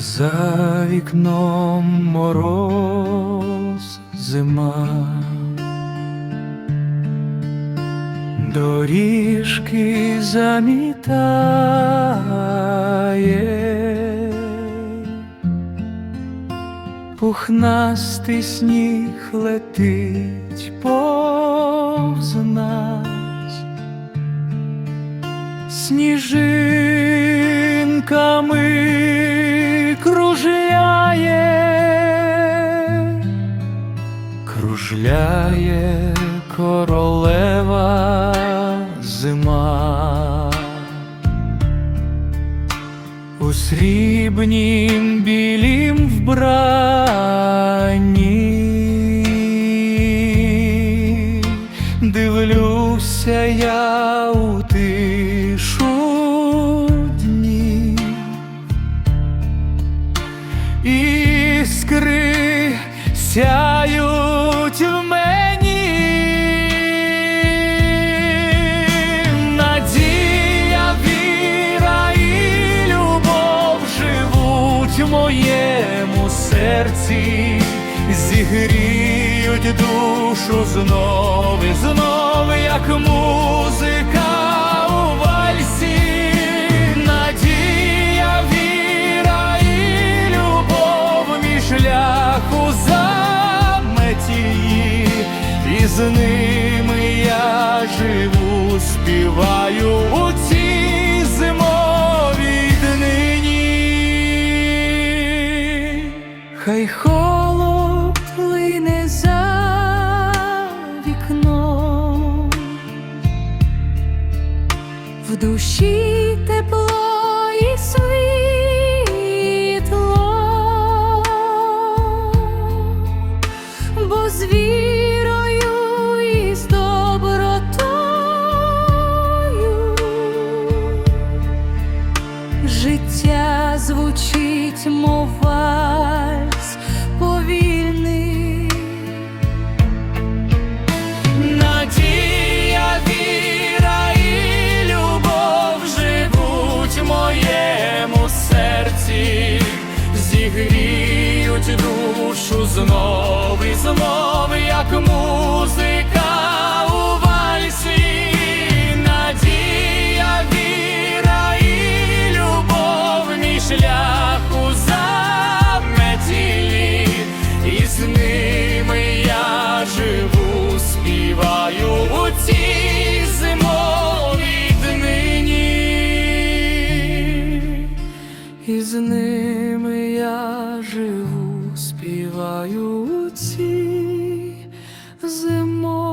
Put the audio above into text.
За вікном мороз зима, доріжки замітає, пухнастий сніг летить повз нас. Сніжинками кружляє королева зима. У срібнім білім вбранні дивлюся я у тишу дні. Іскри сяють серці, зігріють душу знов і знов, як музика у вальсі, надія, віра і любов, мій шлях у заметі, і з ними я живу, співаю в душі тепло і світло, бо з вірою і з добротою життя звучить, мов вальс зігріють душу знов і знов, як музика у вальсі. Надія, віра і любов, мій шлях у заметілі, і з ними я живу, співаю у цій зимовій днині, руці зимо.